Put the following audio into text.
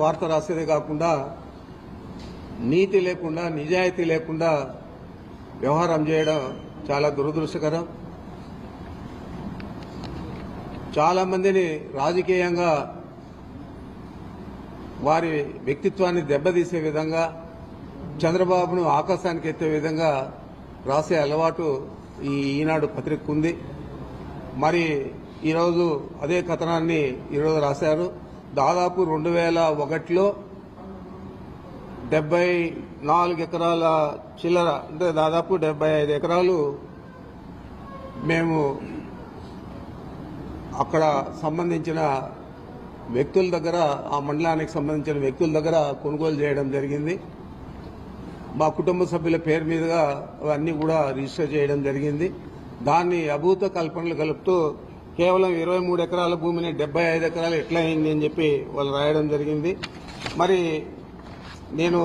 వార్త రాసేదే కాకుండా నీతి లేకుండా నిజాయితీ లేకుండా వ్యవహారం చేయడం చాలా దురదృష్టకరం. చాలా మందిని రాజకీయంగా వారి వ్యక్తిత్వాన్ని దెబ్బతీసే విధంగా చంద్రబాబును ఆకాశానికి ఎత్తే విధంగా రాసే అలవాటు ఈ ఈనాడు పత్రిక ఉంది మరి ఈరోజు అదే కథనాన్ని ఈరోజు రాశారు. దాదాపు రెండు వేల ఒకటిలో డెబ్బై నాలుగు ఎకరాల చిల్లర అంటే దాదాపు డెబ్బై ఐదు ఎకరాలు మేము అక్కడ సంబంధించిన వ్యక్తుల దగ్గర ఆ మండలానికి సంబంధించిన వ్యక్తుల దగ్గర కొనుగోలు చేయడం జరిగింది. మా కుటుంబ సభ్యుల పేరు మీదుగా అవన్నీ కూడా రిజిస్టర్ చేయడం జరిగింది. దాన్ని అభూత కల్పనలు కలుపుతూ కేవలం ఇరవై మూడు ఎకరాల భూమిని డెబ్బై ఐదు ఎకరాలు ఎట్లా అయింది అని చెప్పి వాళ్ళు రాయడం జరిగింది. మరి నేను